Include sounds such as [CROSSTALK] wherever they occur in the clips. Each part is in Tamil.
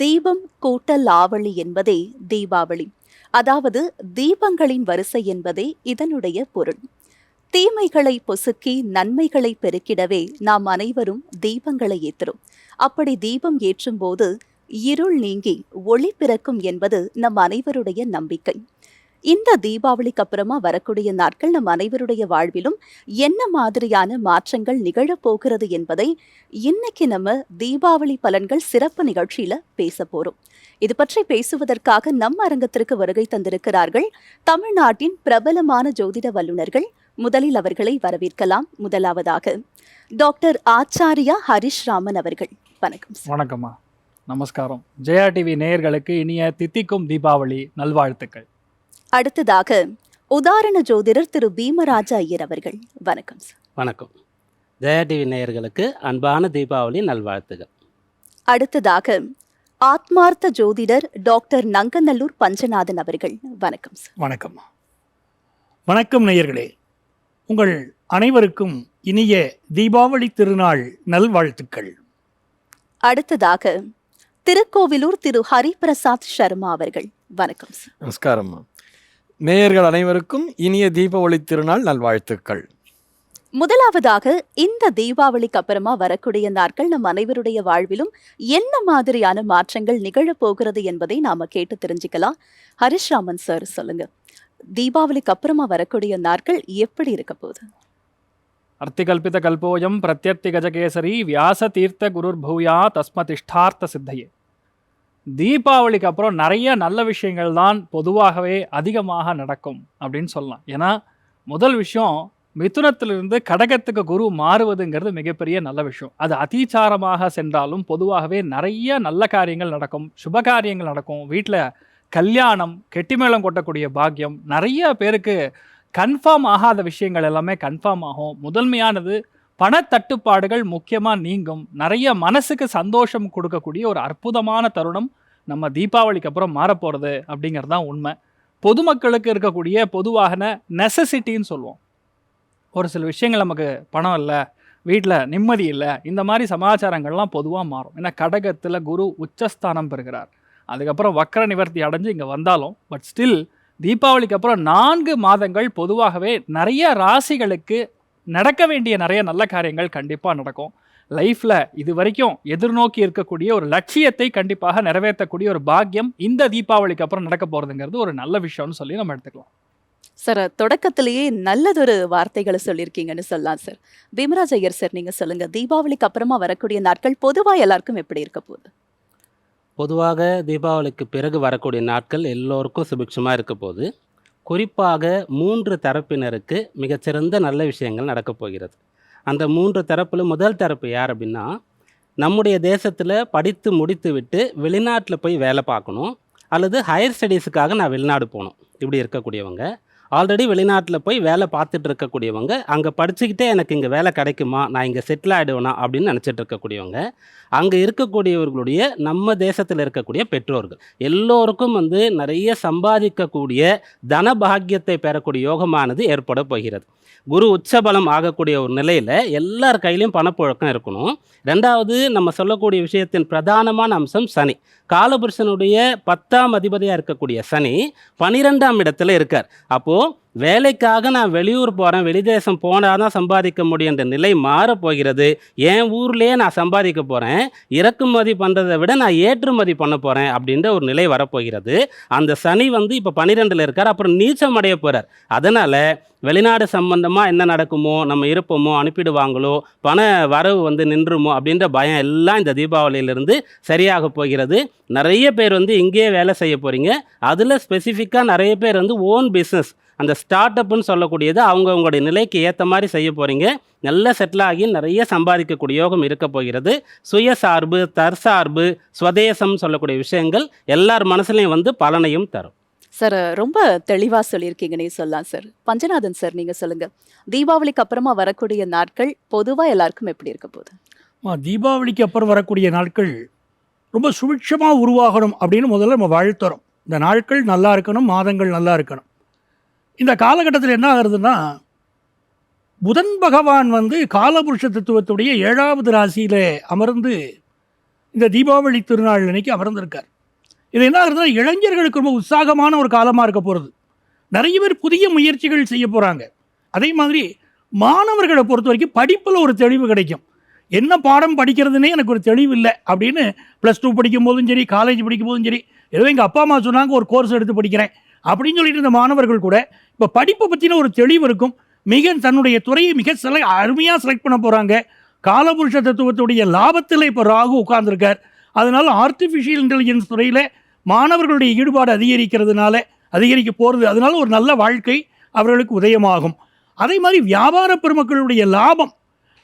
தீபம் கூட்டல் ஆவளி என்பதே தீபாவளி. அதாவது தீபங்களின் வரிசை என்பதே இதனுடைய பொருள். தீமைகளை பொசுக்கி நன்மைகளை பெருக்கிடவே நாம் அனைவரும் தீபங்களை ஏற்றுறோம் அப்படி தீபம் ஏற்றும் போது இருள் நீங்கி ஒளி பிறக்கும் என்பது நம் அனைவருடைய நம்பிக்கை. இந்த தீபாவளிக்கு அப்புறமா வரக்கூடிய நாட்கள் நம் அனைவருடைய வாழ்விலும் என்ன மாதிரியான மாற்றங்கள் நிகழப் போகிறது என்பதை இன்னைக்கு நம்ம தீபாவளி பலன்கள் சிறப்பு நிகழ்ச்சியில பேச போறோம். இது பற்றி பேசுவதற்காக நம் அரங்கத்திற்கு வருகை தந்திருக்கிறார்கள் தமிழ்நாட்டின் பிரபலமான ஜோதிட வல்லுநர்கள். முதலில் அவர்களை வரவேற்கலாம். முதலாவதாக டாக்டர் ஆச்சாரியா ஹரிஷ் ராமன் அவர்கள். வணக்கம் வணக்கம்மா. நமஸ்காரம். ஜெயா டிவி நேயர்களுக்கு இனிய தித்திக்கும் தீபாவளி நல்வாழ்த்துக்கள். அடுத்ததாக உதாரண ஜோதிடர் திரு பீமராஜ ஐயர் அவர்கள். வணக்கம் சார். வணக்கம். ஜெயா டிவி நேயர்களுக்கு அன்பான தீபாவளி நல்வாழ்த்துகள். அடுத்ததாக ஆத்மார்த்த ஜோதிடர் டாக்டர் நங்கநல்லூர் பஞ்சநாதன் அவர்கள். வணக்கம் சார். வணக்கம். வணக்கம் நேயர்களே. உங்கள் அனைவருக்கும் இனிய தீபாவளி திருநாள் நல்வாழ்த்துக்கள். அடுத்ததாக திருக்கோவிலூர் திரு ஹரிபிரசாத் சர்மா அவர்கள். வணக்கம் சார். நமஸ்காரம்மா நேயர்கள் அனைவருக்கும் இனிய தீபாவளி திருநாள் நல்வாழ்த்துக்கள். முதலாவதாக இந்த தீபாவளிக்கு அப்புறமா வரக்கூடிய நாட்கள் நம் அனைவருடைய வாழ்விலும் என்ன மாதிரியான மாற்றங்கள் நிகழப் போகிறது என்பதை நாம கேட்டு தெரிஞ்சுக்கலாம். ஹரிஷ் ராமன் சார் சொல்லுங்க. தீபாவளிக்கு அப்புறமா வரக்கூடிய நாட்கள் எப்படி இருக்க போகுது? அர்த்திகல்பித கல்போயம் பிரத்யர்த்தி கஜகேசரி வியாச தீர்த்த குருர் பூயா தஸ்மதிஷ்டார்த்த சித்தையே. தீபாவளிக்கு அப்புறம் நிறைய நல்ல விஷயங்கள் தான் பொதுவாகவே அதிகமாக நடக்கும் அப்படின்னு சொல்லலாம். ஏன்னா முதல் விஷயம் மிதுனத்திலிருந்து கடகத்துக்கு குரு மாறுவதுங்கிறது மிகப்பெரிய நல்ல விஷயம். அது அதிசாரமாக சென்றாலும் பொதுவாகவே நிறைய நல்ல காரியங்கள் நடக்கும். சுப காரியங்கள் நடக்கும். வீட்டில் கல்யாணம் கெட்டிமேளம் கொட்டக்கூடிய பாக்கியம் நிறைய பேருக்கு கன்ஃபார்ம் ஆகாத விஷயங்கள் எல்லாமே கன்ஃபார்ம் ஆகும். முதன்மையானது பணத்தட்டுப்பாடுகள் முக்கியமாக நீங்கும். நிறைய மனசுக்கு சந்தோஷம் கொடுக்கக்கூடிய ஒரு அற்புதமான தருணம் நம்ம தீபாவளிக்கு அப்புறம் மாறப்போகிறது அப்படிங்கிறது தான் உண்மை. பொதுமக்களுக்கு இருக்கக்கூடிய பொதுவாகன நெசசிட்டின்னு சொல்லுவோம். ஒரு சில விஷயங்கள் நமக்கு பணம் இல்லை வீட்டில் நிம்மதி இல்லை இந்த மாதிரி சமாச்சாரங்கள்லாம் பொதுவாக மாறும். ஏன்னா கடகத்தில் குரு உச்சஸ்தானம் பெறுகிறார். அதுக்கப்புறம் வக்கர நிவர்த்தி அடைஞ்சு இங்கே வந்தாலும் பட் ஸ்டில் தீபாவளிக்கு அப்புறம் நான்கு மாதங்கள் பொதுவாகவே நிறைய ராசிகளுக்கு நடக்க வேண்டிய நிறைய நல்ல காரியங்கள் கண்டிப்பாக நடக்கும். லைஃப்பில் இது வரைக்கும் எதிர்நோக்கி இருக்கக்கூடிய ஒரு லட்சியத்தை கண்டிப்பாக நிறைவேற்றக்கூடிய ஒரு பாக்கியம் இந்த தீபாவளிக்கு அப்புறம் நடக்க போகிறதுங்கிறது ஒரு நல்ல விஷயம்னு சொல்லி நம்ம எடுத்துக்கலாம். சார் தொடக்கத்திலேயே நல்லதொரு வார்த்தைகளை சொல்லியிருக்கீங்கன்னு சொல்லலாம் சார். பீமராஜ் ஐயர் சார் நீங்க சொல்லுங்க. தீபாவளிக்கு அப்புறமா வரக்கூடிய நாட்கள் பொதுவா எல்லாருக்கும் எப்படி இருக்க போகுது? பொதுவாக தீபாவளிக்கு பிறகு வரக்கூடிய நாட்கள் எல்லோருக்கும் சுபிக்ஷமாக இருக்க போது குறிப்பாக மூன்று தரப்பினருக்கு மிகச்சிறந்த நல்ல விஷயங்கள் நடக்கப் போகிறது. அந்த மூன்று தரப்பில் முதல் தரப்பு யார் அப்படின்னா நம்முடைய தேசத்தில் படித்து முடித்து விட்டு வெளிநாட்டில் போய் வேலை பார்க்கணும் அல்லது ஹையர் ஸ்டடீஸுக்காக நான் வெளிநாடு போகணும். இப்படி இருக்கக்கூடியவங்க. ஆல்ரெடி வெளிநாட்டில் போய் வேலை பார்த்துட்டு இருக்கக்கூடியவங்க அங்கே படிச்சுக்கிட்டே எனக்கு இங்கே வேலை கிடைக்குமா? நான் இங்கே செட்டில் ஆகிடுவேனா அப்படின்னு நினச்சிட்டு இருக்கக்கூடியவங்க அங்கே இருக்கக்கூடியவர்களுடைய நம்ம தேசத்தில் இருக்கக்கூடிய பெற்றோர்கள். எல்லோருக்கும் வந்து நிறைய சம்பாதிக்கக்கூடிய தன பாக்கியத்தை பெறக்கூடிய யோகமானது ஏற்பட போகிறது. குரு உச்சபலம் ஆகக்கூடிய ஒரு நிலையில் எல்லார் கையிலையும் பணப்புழக்கம் இருக்கணும். ரெண்டாவது நம்ம சொல்லக்கூடிய விஷயத்தின் பிரதானமான அம்சம் சனி. காலபுருஷனுடைய பத்தாம் அதிபதியாக இருக்கக்கூடிய சனி பனிரெண்டாம் இடத்துல இருக்கார். அப்போது வேலைக்காக நான் வெளியூர் போகிறேன் வெளிதேசம் போனால் தான் சம்பாதிக்க முடியுன்ற நிலை மாறப் போகிறது. என் ஊர்லேயே நான் சம்பாதிக்க போகிறேன் இறக்குமதி பண்ணுறதை விட நான் ஏற்றுமதி பண்ண போகிறேன் அப்படின்ற ஒரு நிலை வரப்போகிறது. அந்த சனி வந்து இப்போ பன்னிரெண்டில் இருக்கார் அப்புறம் நீச்சம் அடைய போகிறார் அதனால் வெளிநாடு சம்பந்தமாக என்ன நடக்குமோ நம்ம இருப்போமோ அனுப்பிடுவாங்களோ பண வரவு வந்து நின்றுமோ அப்படின்ற பயம் எல்லாம் இந்த தீபாவளியிலிருந்து சரியாக போகிறது. நிறைய பேர் வந்து இங்கேயே வேலை செய்ய போகிறீங்க அதில் ஸ்பெசிஃபிக்காக நிறைய பேர் வந்து ஓன் பிஸ்னஸ் அந்த ஸ்டார்ட் அப்னு சொல்லக்கூடியது அவங்கவுங்களுடைய நிலைக்கு ஏற்ற மாதிரி செய்ய போகிறீங்க நல்லா செட்டில் ஆகி நிறைய சம்பாதிக்கக்கூடிய யோகம் இருக்க போகிறது. சுயசார்பு தற்சார்பு ஸ்வதேசம் சொல்லக்கூடிய விஷயங்கள் எல்லார் மனசுலையும் வந்து பலனையும் தரும். சார் ரொம்ப தெளிவா சொல்லியிருக்கீங்கன்னே சொல்லலாம் சார். பஞ்சநாதன் சார் நீங்க சொல்லுங்க. தீபாவளிக்கு அப்புறமா வரக்கூடிய நாட்கள் பொதுவா எல்லாருக்கும் எப்படி இருக்க போகுது? தீபாவளிக்கு அப்புறம் வரக்கூடிய நாட்கள் ரொம்ப சுபிட்சமாக உருவாகணும் அப்படின்னு முதல்ல நம்ம வாழ்த்துறோம். இந்த நாட்கள் நல்லா இருக்கணும் மாதங்கள் நல்லா இருக்கணும். இந்த காலகட்டத்தில் என்ன ஆகுறதுன்னா புதன் பகவான் வந்து காலபுருஷ தத்துவத்துடைய ஏழாவது ராசியில் அமர்ந்து இந்த தீபாவளி திருநாள் அன்னைக்கு அமர்ந்திருக்கார். இது என்ன ஆகுதுன்னா இளைஞர்களுக்கு ரொம்ப உற்சாகமான ஒரு காலமாக இருக்க போகிறது நிறைய பேர் புதிய முயற்சிகள் செய்ய போகிறாங்க அதே மாதிரி மாணவர்களை பொறுத்த வரைக்கும் படிப்பில் ஒரு தெளிவு கிடைக்கும். என்ன பாடம் படிக்கிறதுனே எனக்கு ஒரு தெளிவு இல்லை அப்படின்னு ப்ளஸ் டூ படிக்கும் போதும் சரி காலேஜ் படிக்கும் போதும் சரி ஏதோ எங்கள் அப்பா அம்மா சொன்னாங்க ஒரு கோர்ஸ் எடுத்து படிக்கிறேன். அப்படின்னு சொல்லிட்டு இந்த மாணவர்கள் கூட இப்போ படிப்பை பற்றின ஒரு தெளிவு இருக்கும். மிக தன்னுடைய துறையை மிக செல அருமையாக செலக்ட் பண்ண போகிறாங்க காலபுருஷ தத்துவத்துடைய லாபத்தில் இப்போ ராகு உட்கார்ந்துருக்கார். அதனால் ஆர்டிஃபிஷியல் இன்டெலிஜென்ஸ் துறையில் மாணவர்களுடைய ஈடுபாடு அதிகரிக்கிறதுனால அதிகரிக்க போகிறது அதனால ஒரு நல்ல வாழ்க்கை அவர்களுக்கு உதயமாகும். அதே மாதிரி வியாபார பெருமக்களுடைய லாபம்.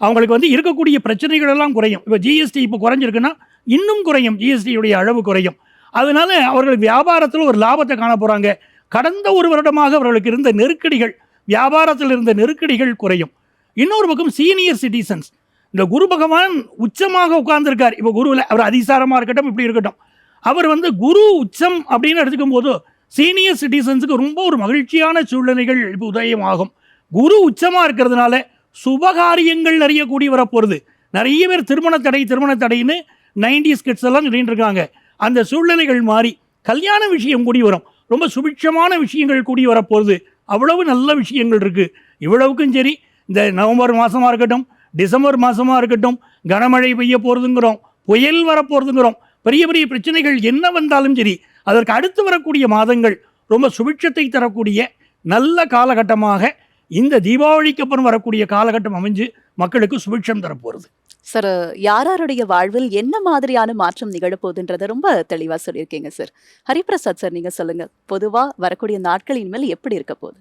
அவங்களுக்கு வந்து இருக்கக்கூடிய பிரச்சனைகள் எல்லாம் குறையும். இப்போ ஜிஎஸ்டி இப்போ குறைஞ்சிருக்குன்னா இன்னும் குறையும். ஜிஎஸ்டியுடைய அளவு குறையும். அதனால அவர்கள் வியாபாரத்தில் ஒரு லாபத்தை காண போகிறாங்க கடந்த ஒரு வருடமாக அவர்களுக்கு இருந்த நெருக்கடிகள் வியாபாரத்தில் இருந்த நெருக்கடிகள் குறையும். இன்னொரு பக்கம் சீனியர் சிட்டிசன்ஸ் இந்த குரு பகவான் உச்சமாக உட்கார்ந்துருக்கார். இப்போ குருவில் அவர் அதிசாரமாக இருக்கட்டும் இப்படி இருக்கட்டும். அவர் வந்து குரு உச்சம் அப்படின்னு எடுத்துக்கும் போது சீனியர் சிட்டிசன்ஸுக்கு ரொம்ப ஒரு மகிழ்ச்சியான சூழ்நிலைகள் இப்போ உதயமாகும். குரு உச்சமாக இருக்கிறதுனால சுபகாரியங்கள் நிறைய கூடி வரப்போகிறது நிறைய பேர் திருமண தடை திருமண தடைன்னு நைன்டிஸ் ஸ்கிட்ஸ் எல்லாம் சொல்லிட்டு இருக்காங்க. அந்த சூழ்நிலைகள் மாறி கல்யாண விஷயம் கூடி வரும். ரொம்ப சுபிட்சமான விஷயங்கள் கூடி வரப்போகுது. அவ்வளவு நல்ல விஷயங்கள் இருக்குது இவ்வளவுக்கும் சரி இந்த நவம்பர் மாதமாக இருக்கட்டும் டிசம்பர் மாதமாக இருக்கட்டும் கனமழை பெய்ய போகிறதுங்கிறோம் புயல் வரப்போகிறதுங்கிறோம் பெரிய பெரிய பிரச்சனைகள் என்ன வந்தாலும் சரி அதற்கு அடுத்து வரக்கூடிய மாதங்கள் ரொம்ப சுபிட்சத்தை தரக்கூடிய நல்ல காலகட்டமாக இந்த தீபாவளிக்கு அப்புறம் வரக்கூடிய காலகட்டம் அமைஞ்சு மக்களுக்கு சுபிட்சம் தரப்போகிறது சார் யாராருடைய வாழ்வில் என்ன மாதிரியான மாற்றம் நிகழப்போகுதுன்றதை ரொம்ப தெளிவாக சொல்லியிருக்கீங்க சார். ஹரிபிரசாத் சார் நீங்க சொல்லுங்க. பொதுவாக வரக்கூடிய நாட்களின் மேல் எப்படி இருக்க போகுது?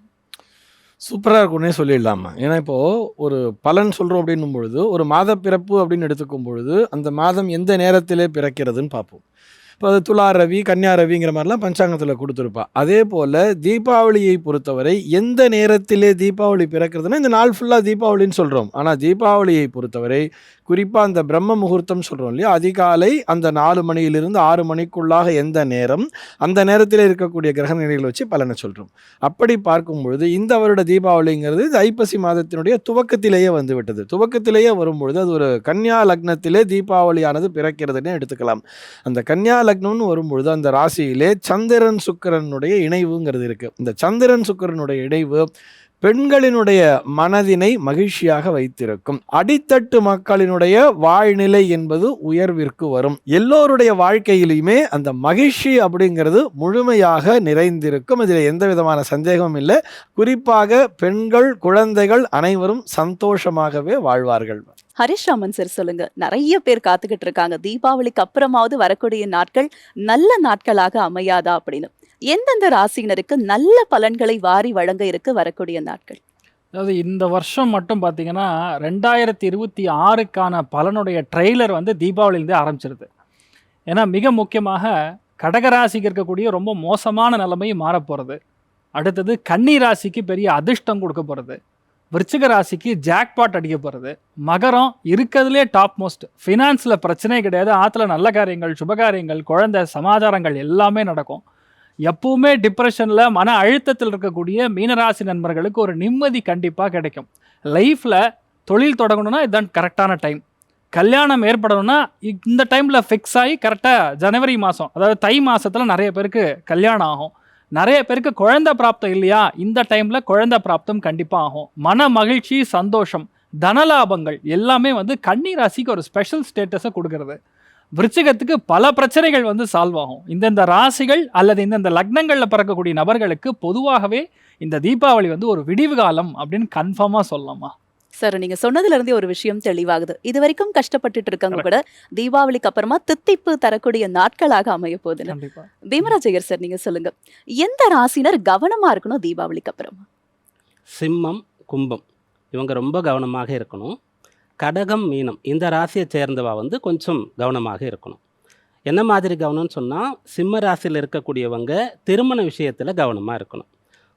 சூப்பராக இருக்கும்னே சொல்லிடலாமா? ஏன்னா இப்போது ஒரு பலன் சொல்கிறோம் அப்படின்னும் பொழுது ஒரு மாத பிறப்பு அப்படின்னு எடுத்துக்கும் பொழுது அந்த மாதம் எந்த நேரத்திலே பிறக்கிறதுன்னு பார்ப்போம். இப்போ துலா ரவி கன்னியா ரவிங்கிற மாதிரிலாம் பஞ்சாங்கத்தில் கொடுத்துருப்பா. அதே போல் தீபாவளியை பொறுத்தவரை எந்த நேரத்திலே தீபாவளி பிறக்கிறதுனா இந்த நாள் ஃபுல்லாக தீபாவளின்னு சொல்கிறோம் ஆனால் தீபாவளியை பொறுத்தவரை குறிப்பாக அந்த பிரம்ம முகூர்த்தம் சொல்கிறோம் இல்லையா? அதிகாலை அந்த நாலு மணியிலிருந்து ஆறு மணிக்குள்ளாக எந்த நேரம்? அந்த நேரத்தில் இருக்கக்கூடிய கிரக நிலைகளை வச்சு பலனை சொல்கிறோம் அப்படி பார்க்கும் பொழுது இந்த வருட தீபாவளிங்கிறது இது ஐப்பசி மாதத்தினுடைய துவக்கத்திலேயே வந்து விட்டது துவக்கத்திலேயே வரும்பொழுது அது ஒரு கன்னியா லக்னத்திலே தீபாவளியானது பிறக்கிறதுன்னு எடுத்துக்கலாம். அந்த கன்னியா லக்னம்னு வரும்பொழுது அந்த ராசியிலே சந்திரன் சுக்கிரனுடைய இணைவுங்கிறது இருக்குது இந்த சந்திரன் சுக்கிரனுடைய இணைவு பெண்களினுடைய மனதினை மகிழ்ச்சியாக வைத்திருக்கும். அடித்தட்டு மக்களினுடைய வாழ்நிலை என்பது உயர்விற்கு வரும். எல்லோருடைய வாழ்க்கையிலுமே அந்த மகிழ்ச்சி அப்படிங்கிறது முழுமையாக நிறைந்திருக்கும். இதில் எந்த விதமான சந்தேகமும் இல்லை. குறிப்பாக பெண்கள் குழந்தைகள் அனைவரும் சந்தோஷமாகவே வாழ்வார்கள். ஹரிஷ் ராமன் சார் சொல்லுங்க. நிறைய பேர் காத்துக்கிட்டு இருக்காங்க. தீபாவளிக்கு அப்புறமாவது வரக்கூடிய நாட்கள் நல்ல நாட்களாக அமையாதா அப்படின்னு. எந்தெந்த ராசியினருக்கு நல்ல பலன்களை வாரி வழங்க இருக்கு வரக்கூடிய நாட்கள்? அதாவது இந்த வருஷம் மட்டும் பார்த்தீங்கன்னா ரெண்டாயிரத்தி இருபத்தி ஆறுக்கான பலனுடைய ட்ரெய்லர் வந்து தீபாவளியிலேருந்தே ஆரம்பிச்சிருது. ஏன்னா மிக முக்கியமாக கடகராசிக்கு இருக்கக்கூடிய ரொம்ப மோசமான நிலைமை மாறப்போகிறது அடுத்தது கன்னி ராசிக்கு பெரிய அதிர்ஷ்டம் கொடுக்க போகிறது விருச்சிக ராசிக்கு ஜாக்பாட் அடிக்க போகிறது மகரம் இருக்கிறதுலே டாப் மோஸ்ட் ஃபினான்ஸில் பிரச்சனையே கிடையாது. ஆற்றுல நல்ல காரியங்கள் சுபகாரியங்கள் குழந்தை சமாச்சாரங்கள் எல்லாமே நடக்கும். எப்பவுமே டிப்ரெஷனில் மன அழுத்தத்தில் இருக்கக்கூடிய மீனராசி நண்பர்களுக்கு ஒரு நிம்மதி கண்டிப்பாக கிடைக்கும். லைஃப்பில் தொழில் தொடங்கணும்னா இதுதான் கரெக்டான டைம் கல்யாணம் ஏற்படணும்னா இந்த டைமில் ஃபிக்ஸ் ஆகி கரெக்டாக ஜனவரி மாதம் அதாவது தை மாதத்தில் நிறைய பேருக்கு கல்யாணம் ஆகும். நிறைய பேருக்கு குழந்தை பிராப்தம் இல்லையா? இந்த டைமில் குழந்தை பிராப்தம் கண்டிப்பாக ஆகும். மன மகிழ்ச்சி சந்தோஷம் தனலாபங்கள் எல்லாமே வந்து கன்னி ராசிக்கு ஒரு ஸ்பெஷல் ஸ்டேட்டஸை கொடுக்கறது. விருச்சிகத்துக்கு பல பிரச்சனைகள் வந்து சால்வ் ஆகும். இந்தந்த ராசிகள் அல்லது இந்தந்த லக்னங்களில் பிறக்கக்கூடிய நபர்களுக்கு பொதுவாகவே இந்த தீபாவளி வந்து ஒரு விடிவு காலம் அப்படின்னு கன்ஃபார்மாக சொல்லலாமா? சார் நீங்க சொன்னதுல இருந்தே ஒரு விஷயம் தெளிவாகுது. இது வரைக்கும் கஷ்டப்பட்டுட்டு இருக்கவங்க கூட தீபாவளிக்கு அப்புறமா தித்திப்பு தரக்கூடிய நாட்களாக அமைய கண்டிப்பாக பீமராஜயர் சார் நீங்க சொல்லுங்க. எந்த ராசினர் கவனமா இருக்கணும் தீபாவளிக்கு அப்புறமா? சிம்மம் கும்பம். இவங்க ரொம்ப கவனமாக இருக்கணும். கடகம் மீனம் இந்த ராசியை சேர்ந்தவா வந்து கொஞ்சம் கவனமாக இருக்கணும். என்ன மாதிரி கவனம்னு சொன்னால் சிம்ம ராசியில் இருக்கக்கூடியவங்க திருமண விஷயத்தில் கவனமாக இருக்கணும்.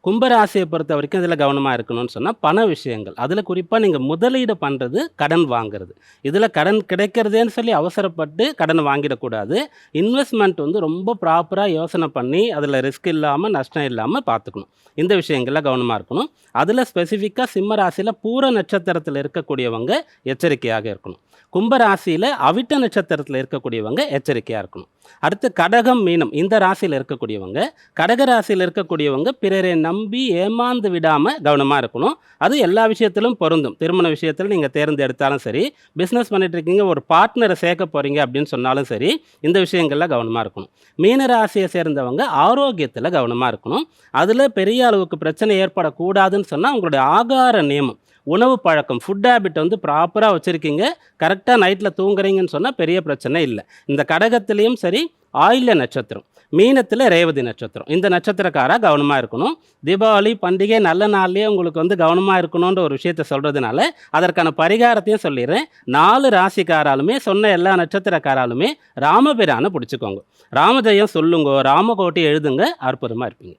கும்பராசியை பொறுத்த வரைக்கும் இதில் கவனமாக இருக்கணும்னு சொன்னால் பண விஷயங்கள். அதில் குறிப்பாக நீங்கள் முதலீடு பண்ணுறது கடன் வாங்குறது. இதில் கடன் கிடைக்கிறதேன்னு சொல்லி அவசரப்பட்டு கடன் வாங்கிடக்கூடாது. இன்வெஸ்ட்மெண்ட் வந்து ரொம்ப ப்ராப்பராக யோசனை பண்ணி அதில் ரிஸ்க் இல்லாமல் நஷ்டம் இல்லாமல் பார்த்துக்கணும். இந்த விஷயங்களில் கவனமாக இருக்கணும். அதில் ஸ்பெசிஃபிக்காக சிம்ம ராசியில் பூர நட்சத்திரத்தில் இருக்கக்கூடியவங்க எச்சரிக்கையாக இருக்கணும். கும்பராசியில் அவிட்ட நட்சத்திரத்தில் இருக்கக்கூடியவங்க எச்சரிக்கையாக இருக்கணும். அடுத்து கடகம் மீனம். இந்த ராசியில் இருக்கக்கூடியவங்க கடக ராசியில் இருக்கக்கூடியவங்க பிறரை நம்பி ஏமாந்து விடாமல் கவனமாக இருக்கணும். அது எல்லா விஷயத்திலும் பொருந்தும். திருமண விஷயத்தில் நீங்கள் தேர்ந்தெடுத்தாலும் சரி பிஸ்னஸ் பண்ணிகிட்ருக்கீங்க இருக்கீங்க ஒரு பார்ட்னரை சேர்க்க போகிறீங்க அப்படின்னு சொன்னாலும் சரி இந்த விஷயங்களில் கவனமாக இருக்கணும். மீனராசியை சேர்ந்தவங்க ஆரோக்கியத்தில் கவனமாக இருக்கணும். அதில் பெரிய அளவுக்கு பிரச்சனை ஏற்படக்கூடாதுன்னு சொன்னால் உங்களுடைய ஆகார நியமம். உணவு பழக்கம் ஃபுட் ஹேபிட் வந்து ப்ராப்பராக வச்சுருக்கீங்க. கரெக்டாக நைட்டில் தூங்குறீங்கன்னு சொன்னால் பெரிய பிரச்சனை இல்லை. இந்த கடகத்துலேயும் சரி ஆயில்ய நட்சத்திரம் மீனத்தில் ரேவதி நட்சத்திரம் இந்த நட்சத்திரக்காராக கவனமாக இருக்கணும். தீபாவளி பண்டிகை நல்ல நாள்லேயே உங்களுக்கு வந்து கவனமாக இருக்கணுன்ற ஒரு விஷயத்த சொல்கிறதுனால அதற்கான பரிகாரத்தையும் சொல்லிடுறேன். நாலு ராசிக்காராலுமே சொன்ன எல்லா நட்சத்திரக்காராலுமே ராமபிரானை பிடிச்சிக்கோங்க. ராமஜெயம் சொல்லுங்க ராமகோட்டி எழுதுங்க அற்புதமாக இருப்பீங்க.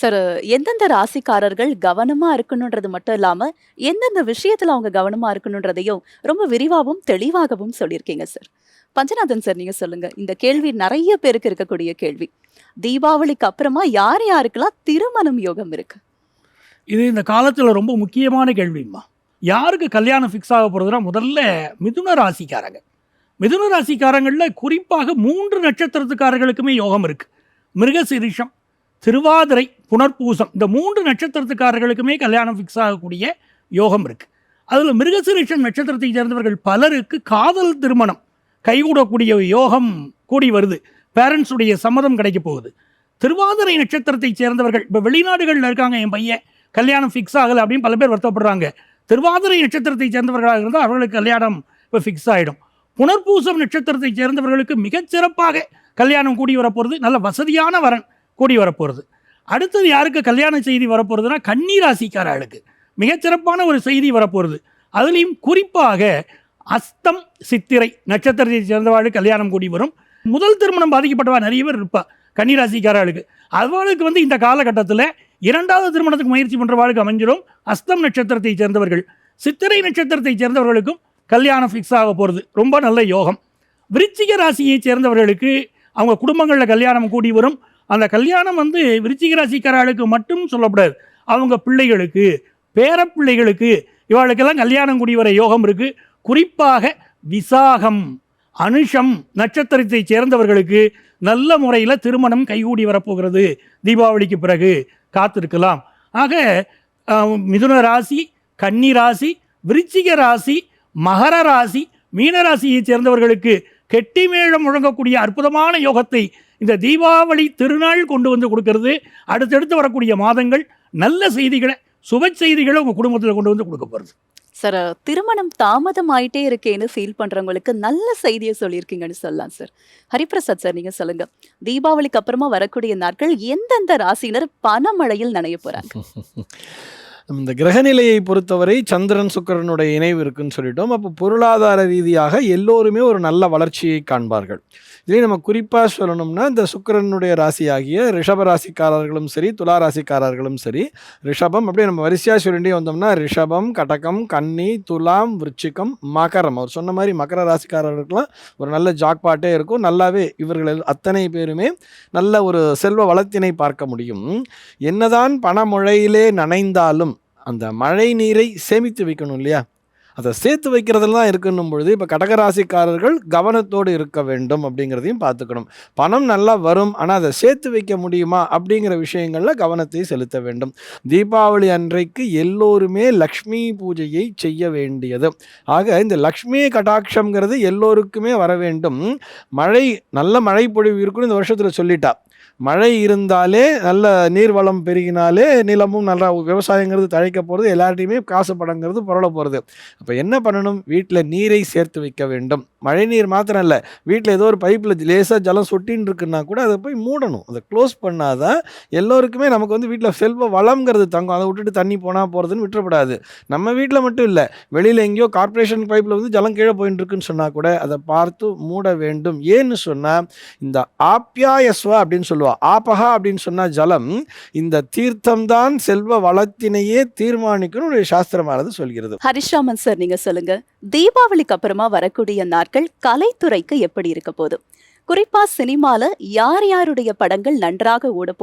சார் எந்தெந்த ராசிக்காரர்கள் கவனமா இருக்கணுன்றது மட்டும் இல்லாம எந்தெந்த விஷயத்துல அவங்க கவனமா இருக்கணுன்றதையும் ரொம்ப விரிவாகவும் தெளிவாகவும் சொல்லியிருக்கீங்க சார் பஞ்சநாதன் சார் நீங்க சொல்லுங்க. இந்த கேள்வி நிறைய பேருக்கு இருக்கக்கூடிய கேள்வி. தீபாவளிக்கு அப்புறமா யார் யாருக்கெல்லாம் திருமணம் யோகம் இருக்கு? இது இந்த காலத்தில் ரொம்ப முக்கியமான கேள்விம்மா. யாருக்கு கல்யாணம் ஃபிக்ஸ் ஆக போகிறதுனா முதல்ல மிதுன ராசிக்காரங்க. மிதுன ராசிக்காரங்களில் குறிப்பாக மூன்று நட்சத்திரத்துக்காரர்களுக்குமே யோகம் இருக்குது மிருகசிரிஷம் திருவாதிரை புனர்பூசம் இந்த மூன்று நட்சத்திரத்துக்காரர்களுக்குமே கல்யாணம் ஃபிக்ஸ் ஆகக்கூடிய யோகம் இருக்குது அதில் மிருகசிரிஷம் நட்சத்திரத்தை சேர்ந்தவர்கள் பலருக்கு காதல் திருமணம் கைகூடக்கூடிய யோகம் கூடி வருது. பேரண்ட்ஸுடைய சம்மதம் கிடைக்க போகுது. திருவாதிரை நட்சத்திரத்தை சேர்ந்தவர்கள் இப்போ வெளிநாடுகளில் இருக்காங்க என் பையன் கல்யாணம் ஃபிக்ஸ் ஆகலை அப்படின்னு பல பேர் வருத்தப்படுறாங்க. திருவாதிரை நட்சத்திரத்தை சேர்ந்தவர்களாக இருந்தால் அவர்களுக்கு கல்யாணம் இப்போ ஃபிக்ஸ் ஆகிடும் புனர்பூசம் நட்சத்திரத்தை சேர்ந்தவர்களுக்கு மிகச்சிறப்பாக கல்யாணம் கூடி வரப்போகிறது நல்ல வசதியான வரன். கூடி வரப்போகிறது அடுத்தது யாருக்கு கல்யாண செய்தி வரப்போகிறதுனா கன்னி ராசிக்காரர்களுக்கு மிகச்சிறப்பான ஒரு செய்தி வரப்போகிறது அதுலேயும் குறிப்பாக அஸ்தம் சித்திரை நட்சத்திரத்தை சேர்ந்தவாள் கல்யாணம் கூடி வரும். முதல் திருமணம் பாதிக்கப்பட்டவா நிறைய பேர் இருப்பா கன்னிராசிக்காரர்களுக்கு. அவளுக்கு வந்து இந்த காலகட்டத்தில் இரண்டாவது திருமணத்துக்கு முயற்சி பண்ணுறவாளுக்கு அமைஞ்சிடும் அஸ்தம் நட்சத்திரத்தை சேர்ந்தவர்கள். சித்திரை நட்சத்திரத்தை சேர்ந்தவர்களுக்கும் கல்யாணம் ஃபிக்ஸ் ஆக போகிறது ரொம்ப நல்ல யோகம். விருச்சிக ராசியை சேர்ந்தவர்களுக்கு அவங்க குடும்பங்களில் கல்யாணம் கூடி வரும். அந்த கல்யாணம் வந்து விருச்சிக ராசிக்காரர்களுக்கு மட்டும் சொல்லப்படாது. அவங்க பிள்ளைகளுக்கு பேரப்பிள்ளைகளுக்கு இவளுக்கெல்லாம் கல்யாணம் கூடி வர யோகம் இருக்குது குறிப்பாக விசாகம் அனுஷம் நட்சத்திரத்தை சேர்ந்தவர்களுக்கு நல்ல முறையில் திருமணம் கைகூடி வரப்போகிறது. தீபாவளிக்கு பிறகு காத்திருக்கலாம். ஆக மிதுன ராசி கன்னி ராசி விருச்சிக ராசி மகர ராசி மீனராசியை சேர்ந்தவர்களுக்கு கெட்டி மேளம் முழங்கக்கூடிய அற்புதமான யோகத்தை இந்த தீபாவளி திருநாள் கொண்டு வந்து கொடுக்கறது அடுத்தடுத்து வரக்கூடிய மாதங்கள் நல்ல செய்திகளை சுப செய்திகளை உங்கள் குடும்பத்தில் கொண்டு வந்து கொடுக்க போகிறது சார் திருமணம் தாமதம் ஆயிட்டே இருக்கேன்னு ஃபீல் பண்றவங்களுக்கு நல்ல செய்தியை சொல்லியிருக்கீங்கன்னு சொல்லலாம் சார் ஹரிபிரசாத் சார் நீங்க சொல்லுங்க. தீபாவளிக்கு அப்புறமா வரக்கூடிய நாட்கள் எந்தெந்த ராசியினர் பணமழையில் நனைய போறாங்க? [LAUGHS] இந்த கிரகநிலையை பொறுத்தவரை சந்திரன் சுக்கிரனுடைய இணைவு இருக்குன்னு சொல்லிட்டோம். அப்போ பொருளாதார ரீதியாக எல்லோருமே ஒரு நல்ல வளர்ச்சியை காண்பார்கள். இதே நம்ம குறிப்பாக சொல்லணும்னா இந்த சுக்கிரனுடைய ராசியாகிய ரிஷப ராசிக்காரர்களும் சரி துலா ராசிக்காரர்களும் சரி ரிஷபம் அப்படியே நம்ம வரிசையாக சொல்லிட்டே வந்தோம்னா ரிஷபம் கடகம் கன்னி துலாம் விருச்சிகம் மகரம். அவர் சொன்ன மாதிரி மகர ராசிக்காரர்களுக்கெல்லாம் ஒரு நல்ல ஜாக்பாட்டே இருக்கும். நல்லாவே இவர்கள் அத்தனை பேருமே நல்ல ஒரு செல்வ வளத்தினை பார்க்க முடியும். என்னதான் பணமுழையிலே நனைந்தாலும் அந்த மழை நீரை சேமித்து வைக்கணும் இல்லையா? அதை சேர்த்து வைக்கிறதுல தான் இருக்குன்னும் பொழுது இப்போ கடகராசிக்காரர்கள் கவனத்தோடு இருக்க வேண்டும் அப்படிங்கிறதையும் பார்த்துக்கணும். பணம் நல்லா வரும் ஆனால் அதை சேர்த்து வைக்க முடியுமா அப்படிங்கிற விஷயங்களில் கவனத்தை செலுத்த வேண்டும். தீபாவளி அன்றைக்கு எல்லோருமே லக்ஷ்மி பூஜையை செய்ய வேண்டியது. ஆக இந்த லக்ஷ்மி கடாட்சம்ங்கிறது எல்லோருக்குமே வர வேண்டும். மழை நல்ல மழை பொழிவு இருக்குன்னு இந்த வருஷத்தில் சொல்லிட்டா. மழை இருந்தாலே நல்ல நீர்வளம் பெருகினாலே நிலமும் நல்லா விவசாயங்கிறது தழைக்க போகிறது எல்லார்ட்டையுமே காசு படங்கிறது புரள போகிறது அப்போ என்ன பண்ணணும்? வீட்டில் நீரை சேர்த்து வைக்க வேண்டும். மழைநீர் மாத்திரம் இல்லை வீட்டில் ஏதோ ஒரு பைப்பில் லேசாக ஜலம் சொட்டின்னு இருக்குன்னா கூட அதை போய் மூடணும். அதை க்ளோஸ் பண்ணாதான் எல்லோருக்குமே நமக்கு வந்து வீட்டில் செல்வ வளம்ங்கிறது தங்கும். அதை விட்டுட்டு தண்ணி போனால் போகிறதுன்னு விட்டுறப்படாது நம்ம வீட்டில் மட்டும் இல்லை. வெளியில் எங்கேயோ கார்ப்பரேஷன் பைப்பில் வந்து ஜலம் கீழே போயின்னு இருக்குன்னு சொன்னால் கூட அதை பார்த்து மூட வேண்டும். ஏன்னு சொன்னால் இந்த ஆப்யாயஸ்வ அப்படின்னு சொல்லுவாள் ஆபஹா அப்படின்னு சொன்னால் ஜலம் இந்த தீர்த்தம்தான் செல்வ வளத்தினையே தீர்மானிக்கணும் ஒரு சாஸ்திரமானது சொல்கிறது. ஹரிஷ்ராமன் சார் நீங்கள் சொல்லுங்கள் தீபாவளிக்கு அப்புறமா வரக்கூடிய நாட்கள் கலைத்துறைக்கு எப்படி இருக்க போதும் குறிப்பா சினிமால யார் யாருடைய படங்கள் நன்றாக ஓட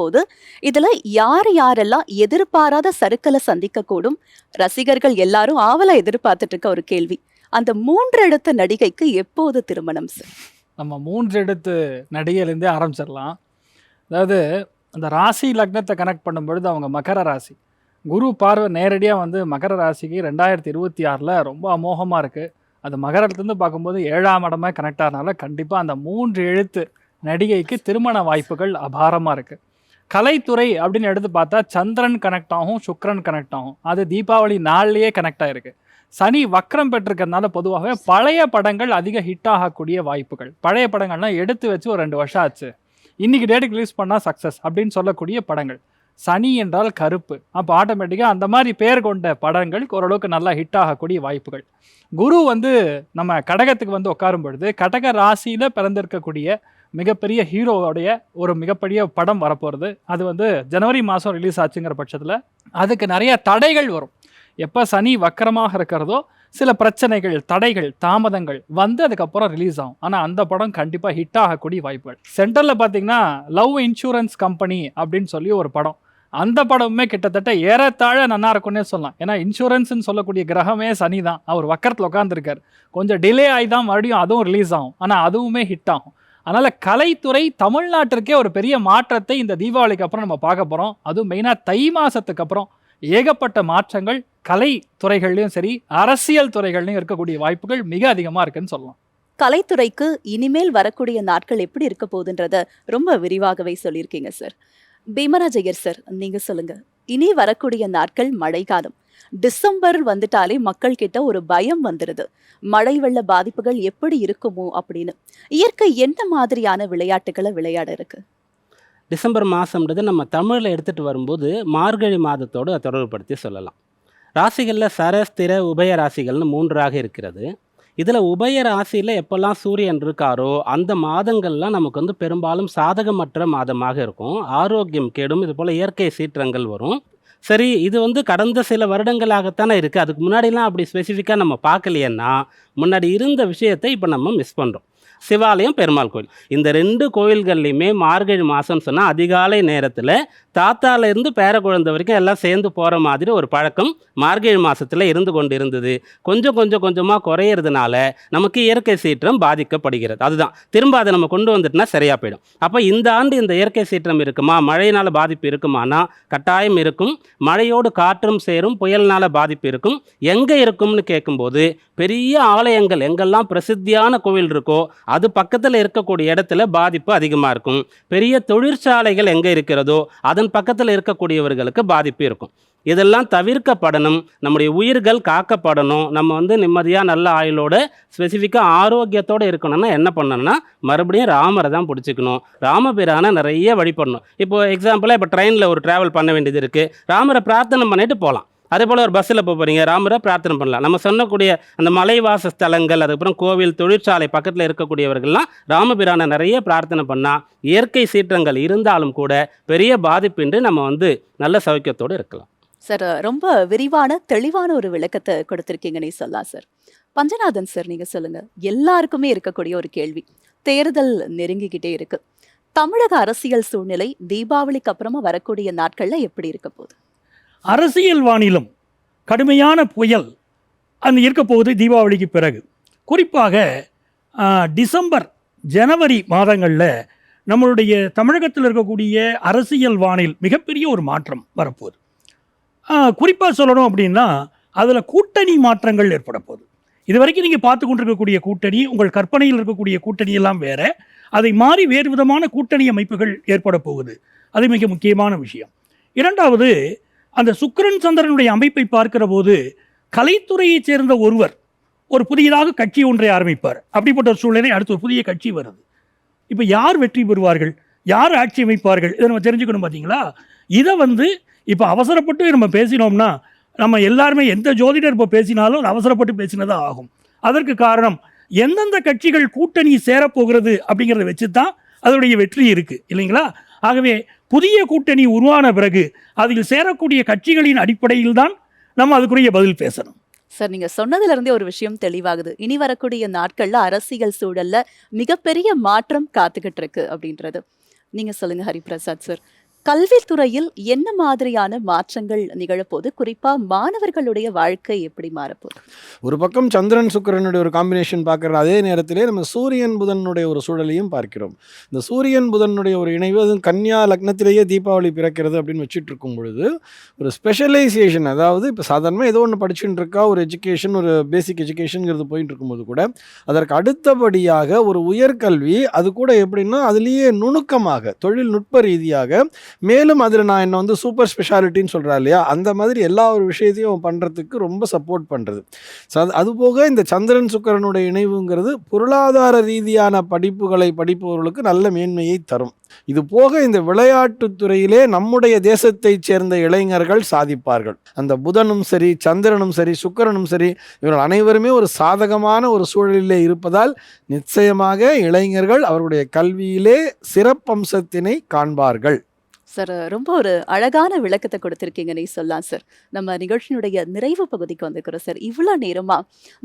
இதுல யார் யாரெல்லாம் எதிர்பாராத சருக்களை சந்திக்க கூடும் ரசிகர்கள் எல்லாரும் ஆவலா எதிர்பார்த்துட்டு இருக்க ஒரு கேள்வி. அந்த மூன்று இடத்து நடிகைக்கு எப்போது திருமணம் சார்? நம்ம மூன்று எழுத்து நடிகையிலேருந்தே ஆரம்பிச்சிடலாம். அதாவது அந்த ராசி லக்னத்தை கனெக்ட் பண்ணும்பொழுது அவங்க மகர ராசி. குரு பார்வை நேரடியாக வந்து மகர ராசிக்கு ரெண்டாயிரத்தி இருபத்தி ஆறில் ரொம்ப அமோகமாக இருக்குது அது மகரத்துலேருந்து பார்க்கும்போது ஏழாம் இடமாக கனெக்ட் ஆகிறனால கண்டிப்பாக அந்த மூன்று எழுத்து நடிகைக்கு திருமண வாய்ப்புகள் அபாரமாக இருக்குது கலைத்துறை அப்படின்னு எடுத்து பார்த்தா சந்திரன் கனெக்ட் ஆகும் சுக்ரன் கனெக்ட் ஆகும். அது தீபாவளி நாள்லேயே கனெக்ட் ஆகிருக்கு சனி வக்ரம் பெற்றிருக்கிறதுனால பொதுவாகவே பழைய படங்கள் அதிக ஹிட் ஆகக்கூடிய வாய்ப்புகள். பழைய படங்கள்லாம் எடுத்து வச்சு ஒரு ரெண்டு வருஷம் ஆச்சு. இன்னைக்கு டேட்டுக்கு ரிலீஸ் பண்ணால் சக்ஸஸ் அப்படின்னு சொல்லக்கூடிய படங்கள். சனி என்றால் கருப்பு. அப்போ ஆட்டோமேட்டிக்காக அந்த மாதிரி பேர் கொண்ட படங்கள் ஓரளவுக்கு நல்லா ஹிட் ஆகக்கூடிய வாய்ப்புகள். குரு வந்து நம்ம கடகத்துக்கு வந்து உட்காரும் பொழுது கடக ராசியில் பிறந்திருக்கக்கூடிய மிகப்பெரிய ஹீரோவுடைய ஒரு மிகப்பெரிய படம் வரப்போகிறது அது வந்து ஜனவரி மாதம் ரிலீஸ் ஆச்சுங்கிற பட்சத்தில் அதுக்கு நிறைய தடைகள் வரும். எப்போ சனி வக்கரமாக இருக்கிறதோ சில பிரச்சனைகள் தடைகள் தாமதங்கள் வந்து அதுக்கப்புறம் ரிலீஸ் ஆகும். ஆனால் அந்த படம் கண்டிப்பாக ஹிட் ஆகக்கூடிய வாய்ப்புகள். சென்டரில் பார்த்தீங்கன்னா லவ் இன்சூரன்ஸ் கம்பெனி அப்படின்னு சொல்லி ஒரு படம். அந்த படமுமே கிட்டத்தட்ட ஏறத்தாழ நல்லா இருக்கும்னே சொல்லலாம். ஏன்னா இன்சூரன்ஸ்னு சொல்லக்கூடிய கிரகமே சனி தான். அவர் வக்கரத்தில் உட்காந்துருக்கார் கொஞ்சம் டிலே ஆகி தான் மறுபடியும் அதுவும் ரிலீஸ் ஆகும். ஆனால் அதுவுமே ஹிட் ஆகும். அதனால் கலைத்துறை தமிழ்நாட்டிற்கே ஒரு பெரிய மாற்றத்தை இந்த தீபாவளிக்கு அப்புறம் நம்ம பார்க்க போகிறோம் அதுவும் மெயினாக தை மாதத்துக்கு அப்புறம் ஏகப்பட்ட மாற்றங்கள் கலை துறைகள்லையும் சரி அரசியல் துறைகள்லையும் இருக்கக்கூடிய வாய்ப்புகள் மிக அதிகமாக இருக்குன்னு சொல்லலாம். கலைத்துறைக்கு இனிமேல் வரக்கூடிய நாட்கள் எப்படி இருக்க போகுதுன்றத ரொம்ப விரிவாகவே சொல்லியிருக்கீங்க சார் பீமராஜயர் சார் நீங்க சொல்லுங்க. இனி வரக்கூடிய நாட்கள் மழைக்காலம். டிசம்பர் வந்துட்டாலே மக்கள் கிட்ட ஒரு பயம் வந்துடுது மழை வெள்ள பாதிப்புகள் எப்படி இருக்குமோ அப்படின்னு. இயற்கை என்ன மாதிரியான விளையாட்டுகளை விளையாட இருக்கு? டிசம்பர் மாதம்ன்றது நம்ம தமிழில் எடுத்துகிட்டு வரும்போது மார்கழி மாதத்தோடு தொடர்புபடுத்தி சொல்லலாம். ராசிகளில் சரஸ்திர உபய ராசிகள்னு மூன்றாக இருக்கிறது. இதில் உபய ராசியில் எப்போல்லாம் சூரியன் இருக்காரோ அந்த மாதங்கள்லாம் நமக்கு வந்து பெரும்பாலும் சாதகமற்ற மாதமாக இருக்கும். ஆரோக்கியம் கெடும் இது போல் இயற்கை சீற்றங்கள் வரும். சரி இது வந்து கடந்த சில வருடங்களாகத்தானே இருக்குது அதுக்கு முன்னாடிலாம் அப்படி ஸ்பெசிஃபிக்காக நம்ம பார்க்கலையேன்னா முன்னாடி இருந்த விஷயத்தை இப்போ நம்ம மிஸ் பண்ணுறோம் சிவாலயம் பெருமாள் கோயில். இந்த ரெண்டு கோயில்கள்லையுமே மார்கழி மாதம்னு சொன்னால் அதிகாலை நேரத்தில் தாத்தாலேருந்து பேர குழந்தை வரைக்கும் எல்லாம் சேர்ந்து போகிற மாதிரி ஒரு பழக்கம் மார்கழி மாதத்தில் இருந்து கொண்டு இருந்தது கொஞ்சம் கொஞ்சம் கொஞ்சமாக குறையிறதுனால நமக்கு இயற்கை சீற்றம் பாதிக்கப்படுகிறது. அதுதான். திரும்ப அதை நம்ம கொண்டு வந்துட்டுனா சரியாக போயிடும். அப்போ இந்த ஆண்டு இந்த இயற்கை சீற்றம் இருக்குமா? மழையினால் பாதிப்பு இருக்குமானா? கட்டாயம் இருக்கும். மழையோடு காற்றும் சேரும். புயல்னால் பாதிப்பு இருக்கும். எங்கே இருக்கும்னு கேட்கும்போது பெரிய ஆலயங்கள் எங்கெல்லாம் பிரசித்தியான கோவில் இருக்கோ அது பக்கத்தில் இருக்கக்கூடிய இடத்துல பாதிப்பு அதிகமாக இருக்கும். பெரிய தொழிற்சாலைகள் எங்கே இருக்கிறதோ அதன் பக்கத்தில் இருக்கக்கூடியவர்களுக்கு பாதிப்பு இருக்கும். இதெல்லாம் தவிர்க்கப்படணும். நம்முடைய உயிர்கள் காக்கப்படணும். நம்ம வந்து நிம்மதியாக நல்ல ஆயுளோட ஸ்பெசிஃபிக்காக ஆரோக்கியத்தோடு இருக்கணும்னா என்ன பண்ணணும்னா மறுபடியும் ராமரை தான் பிடிச்சிக்கணும். ராமபிரானை நிறைய வழிபடணும். இப்போ எக்ஸாம்பிளாக இப்போ ட்ரெயினில் ஒரு ட்ராவல் பண்ண வேண்டியது இருக்குது ராமரை பிரார்த்தனை பண்ணிட்டு போகலாம் அதே போல் ஒரு பஸ்ஸில் போக போகிறீங்க ராமரை பிரார்த்தனை பண்ணலாம். நம்ம சொன்னக்கூடிய அந்த மலைவாச ஸ்தலங்கள் அதுக்கப்புறம் கோவில் தொழிற்சாலை பக்கத்தில் இருக்கக்கூடியவர்கள்லாம் ராமபிரானை நிறைய பிரார்த்தனை பண்ணால் இயற்கை சீற்றங்கள் இருந்தாலும் கூட பெரிய பாதிப்பின்றி நம்ம வந்து நல்ல சௌக்கியத்தோடு இருக்கலாம். சார் ரொம்ப விரிவான தெளிவான ஒரு விளக்கத்தை கொடுத்துருக்கீங்கன்னே சொல்லலாம் சார். பஞ்சநாதன் சார் நீங்கள் சொல்லுங்கள் எல்லாருக்குமே இருக்கக்கூடிய ஒரு கேள்வி. தேர்தல் நெருங்கிக்கிட்டே இருக்குது தமிழக அரசியல் சூழ்நிலை தீபாவளிக்கு அப்புறமா வரக்கூடிய நாட்களில் எப்படி இருக்க போகுது? அரசியல் வானிலும் கடுமையான புயல் அந்த இருக்க போகுது தீபாவளிக்கு பிறகு. குறிப்பாக டிசம்பர் ஜனவரி மாதங்களில் நம்மளுடைய தமிழகத்தில் இருக்கக்கூடிய அரசியல் வானில் மிகப்பெரிய ஒரு மாற்றம் வரப்போகுது. குறிப்பாக சொல்லணும் அப்படின்னா அதில் கூட்டணி மாற்றங்கள் ஏற்பட போகுது. இது வரைக்கும் நீங்கள் பார்த்து கொண்டிருக்கக்கூடிய கூட்டணி உங்கள் கற்பனையில் இருக்கக்கூடிய கூட்டணி எல்லாம் அதை மாறி வேறு விதமான கூட்டணி அமைப்புகள் ஏற்பட போகுது. அது மிக முக்கியமான விஷயம். இரண்டாவது அந்த சுக்கரன் சந்திரனுடைய அமைப்பை பார்க்கிற போது கலைத்துறையைச் சேர்ந்த ஒருவர் ஒரு புதியதாக கட்சி ஒன்றை ஆரம்பிப்பார். அப்படிப்பட்ட ஒரு சூழ்நிலை அடுத்து ஒரு புதிய கட்சி வருது. இப்போ யார் வெற்றி பெறுவார்கள்? யார் ஆட்சி அமைப்பார்கள்? இதை நம்ம தெரிஞ்சுக்கணும் பார்த்தீங்களா இதை வந்து இப்போ அவசரப்பட்டு நம்ம பேசினோம்னா நம்ம எல்லாருமே எந்த ஜோதிடர் இப்போ பேசினாலும் அவசரப்பட்டு பேசினதாக ஆகும். அதற்கு காரணம் எந்தெந்த கட்சிகள் கூட்டணி சேரப்போகிறது அப்படிங்கிறத வச்சு தான் அதனுடைய வெற்றி இருக்குது இல்லைங்களா? ஆகவே புதிய கூட்டணி உருவான பிறகு அதில் சேரக்கூடிய கட்சிகளின் அடிப்படையில் தான் நம்ம அதுக்குரிய பதில் பேசணும். சார் நீங்கள் சொன்னதுலேருந்தே ஒரு விஷயம் தெளிவாகுது. இனி வரக்கூடிய நாட்களில் அரசியல் சூழல்ல மிகப்பெரிய மாற்றம் காத்துக்கிட்டு இருக்கு அப்படின்றது. நீங்கள் சொல்லுங்கள் ஹரிபிரசாத் சார். கல்வித்துறையில் என்ன மாதிரியான மாற்றங்கள் நிகழப்போது குறிப்பாக மாணவர்களுடைய வாழ்க்கை எப்படி மாறப்போகுது? ஒரு பக்கம் சந்திரன் சுக்கிரனுடைய ஒரு காம்பினேஷன் பார்க்குற அதே நேரத்திலே நம்ம சூரியன் புதனுடைய ஒரு சூழலையும் பார்க்கிறோம். இந்த சூரியன் புதனுடைய ஒரு இணைவு அதுவும் கன்னியா லக்னத்திலேயே தீபாவளி பிறக்கிறது அப்படின்னு வச்சுட்டு இருக்கும் பொழுது ஒரு ஸ்பெஷலைசேஷன் அதாவது இப்போ சாதாரணமாக ஏதோ ஒன்று படிச்சுட்டு இருக்கா ஒரு எஜுகேஷன் ஒரு பேசிக் எஜுகேஷனுங்கிறது போயிட்டு இருக்கும்போது கூட அதற்கு அடுத்தபடியாக ஒரு உயர்கல்வி அது கூட எப்படின்னா அதுலேயே நுணுக்கமாக தொழில்நுட்ப ரீதியாக மேலும் அதில் நான் என்னை வந்து சூப்பர் ஸ்பெஷாலிட்டின்னு சொல்கிறா இல்லையா? அந்த மாதிரி எல்லா ஒரு விஷயத்தையும் பண்ணுறதுக்கு ரொம்ப சப்போர்ட் பண்ணுறது ஸோ அது அதுபோக இந்த சந்திரன் சுக்கரனுடைய இணைவுங்கிறது பொருளாதார ரீதியான படிப்புகளை படிப்பவர்களுக்கு நல்ல மேன்மையை தரும். இது போக இந்த விளையாட்டு துறையிலே நம்முடைய தேசத்தைச் சேர்ந்த இளைஞர்கள் சாதிப்பார்கள். அந்த புதனும் சரி சந்திரனும் சரி சுக்கரனும் சரி இவர்கள் அனைவருமே ஒரு சாதகமான ஒரு சூழலிலே இருப்பதால் நிச்சயமாக இளைஞர்கள் அவருடைய கல்வியிலே சிறப்பம்சத்தினை காண்பார்கள். சார் ரொம்ப ஒரு அழகான விளக்கத்தை கொடுத்திருக்கீங்க நீ சொல்லலாம் சார். நம்ம நிகழ்ச்சியினுடைய நிறைவு பகுதிக்கு வந்திருக்கிறோம் சார். இவ்வளோ நேரமா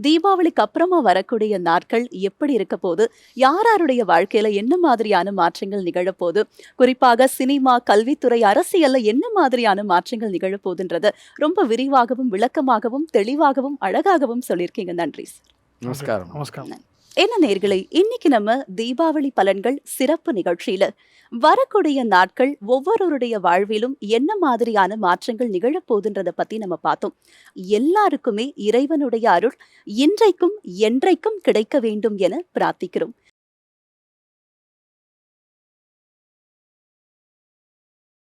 தீபாவளிக்கு அப்புறமா வரக்கூடிய நாட்கள் எப்படி இருக்க போகுது? யார் யாருடைய வாழ்க்கையில என்ன மாதிரியான மாற்றங்கள் நிகழப்போகுது குறிப்பாக சினிமா கல்வித்துறை அரசியல்ல என்ன மாதிரியான மாற்றங்கள் நிகழப்போகுதுன்றத ரொம்ப விரிவாகவும் விளக்கமாகவும் தெளிவாகவும் அழகாகவும் சொல்லியிருக்கீங்க. நன்றி சார். நமஸ்காரம். நமஸ்காரம். என்ன நேர்களே இன்னைக்கு நம்ம தீபாவளி பலன்கள் சிறப்பு நிகழ்ச்சியில. வரக்கூடிய நாட்கள் ஒவ்வொருவருடைய வாழ்விலும் என்ன மாதிரியான மாற்றங்கள் நிகழப்போகுதுன்றத பத்தி நம்ம பார்த்தோம். எல்லாருக்குமே இறைவனுடைய அருள் இன்றைக்கும் என்றைக்கும் கிடைக்க வேண்டும் என பிரார்த்திக்கிறோம்.